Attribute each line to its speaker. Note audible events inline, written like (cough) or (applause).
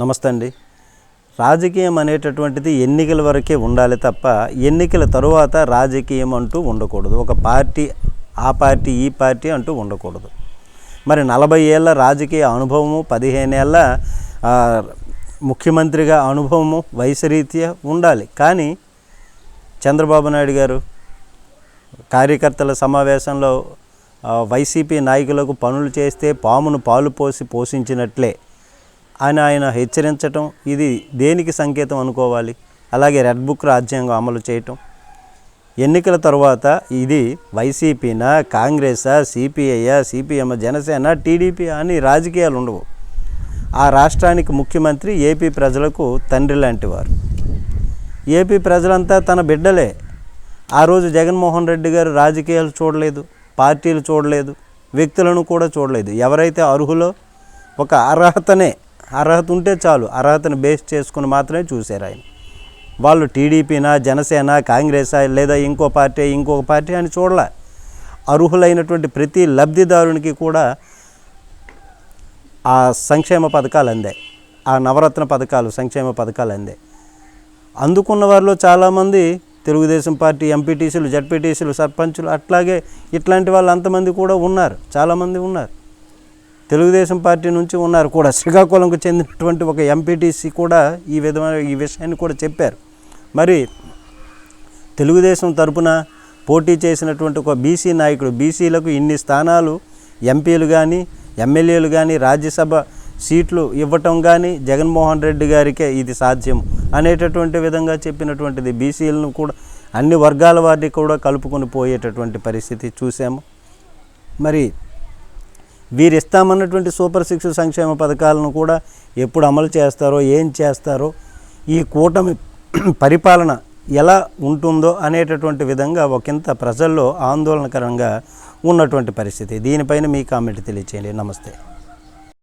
Speaker 1: నమస్తే అండి. రాజకీయం అనేటటువంటిది ఎన్నికల వరకే ఉండాలి తప్ప ఎన్నికల తరువాత రాజకీయం అంటూ ఉండకూడదు. ఒక పార్టీ ఆ పార్టీ ఈ పార్టీ అంటూ ఉండకూడదు. మరి నలభై ఏళ్ళ రాజకీయ అనుభవము పదిహేనేళ్ళ ముఖ్యమంత్రిగా అనుభవము వయసరీత్యా ఉండాలి. కానీ చంద్రబాబు నాయుడు గారు కార్యకర్తల సమావేశంలో వైసీపీ నాయకులకు పనులు చేస్తే పామును పాలు పోసి పోషించినట్లే అని ఆయన హెచ్చరించటం ఇది దేనికి సంకేతం అనుకోవాలి? అలాగే రెడ్ బుక్ రాజ్యాంగం అమలు చేయటం. ఎన్నికల తర్వాత ఇది వైసీపీనా కాంగ్రెసా సిపిఐయా సిపిఎం జనసేన టీడీపీ అని రాజకీయాలు ఉండవు. ఆ రాష్ట్రానికి ముఖ్యమంత్రి ఏపీ ప్రజలకు తండ్రి లాంటివారు ఏపీ ప్రజలంతా తన బిడ్డలే. ఆ రోజు జగన్మోహన్ రెడ్డి గారు రాజకీయాలు చూడలేదు పార్టీలు చూడలేదు వ్యక్తులను కూడా చూడలేదు. ఎవరైతే అర్హులో ఒక అర్హతనే అర్హత ఉంటే చాలు. అర్హతను బేస్ చేసుకుని మాత్రమే చూశారు ఆయన. వాళ్ళు టీడీపీనా జనసేన కాంగ్రెసా లేదా ఇంకో పార్టీ ఇంకొక పార్టీ అని చూడలే. అర్హులైనటువంటి ప్రతి లబ్ధిదారునికి కూడా ఆ సంక్షేమ పథకాలు అందాయి. ఆ నవరత్న పథకాలు సంక్షేమ పథకాలు అందాయి. అందుకున్న వారిలో చాలామంది తెలుగుదేశం పార్టీ ఎంపీటీసీలు జడ్పీటీసీలు సర్పంచులు అట్లాగే ఇట్లాంటి వాళ్ళు అంతమంది కూడా ఉన్నారు. చాలామంది ఉన్నారు. తెలుగుదేశం పార్టీ నుంచి ఉన్నారు కూడా. శ్రీకాకుళంకు చెందినటువంటి ఒక ఎంపీటీసీ కూడా ఈ విధమైన ఈ విషయాన్ని కూడా చెప్పారు. మరి తెలుగుదేశం తరపున పోటీ చేసినటువంటి ఒక బీసీ నాయకుడు బీసీలకు ఇన్ని స్థానాలు ఎంపీలు కానీ ఎమ్మెల్యేలు కానీ రాజ్యసభ సీట్లు ఇవ్వటం కానీ జగన్మోహన్ రెడ్డి గారికే ఇది సాధ్యం అనేటటువంటి విధంగా చెప్పినటువంటిది. బీసీలను కూడా అన్ని వర్గాల వారిని కూడా కలుపుకొని పోయేటటువంటి పరిస్థితి చూసాము. మరి వీరు ఇస్తామన్నటువంటి సూపర్ సిక్స్ సంక్షేమ పథకాలను కూడా ఎప్పుడు అమలు చేస్తారో ఏం చేస్తారో ఈ కూటమి (clears throat) పరిపాలన ఎలా ఉంటుందో అనేటటువంటి విధంగా ఒకంత ప్రజల్లో ఆందోళనకరంగా ఉన్నటువంటి పరిస్థితి. దీనిపైన మీ కామెంట్ తెలియచేయండి. నమస్తే.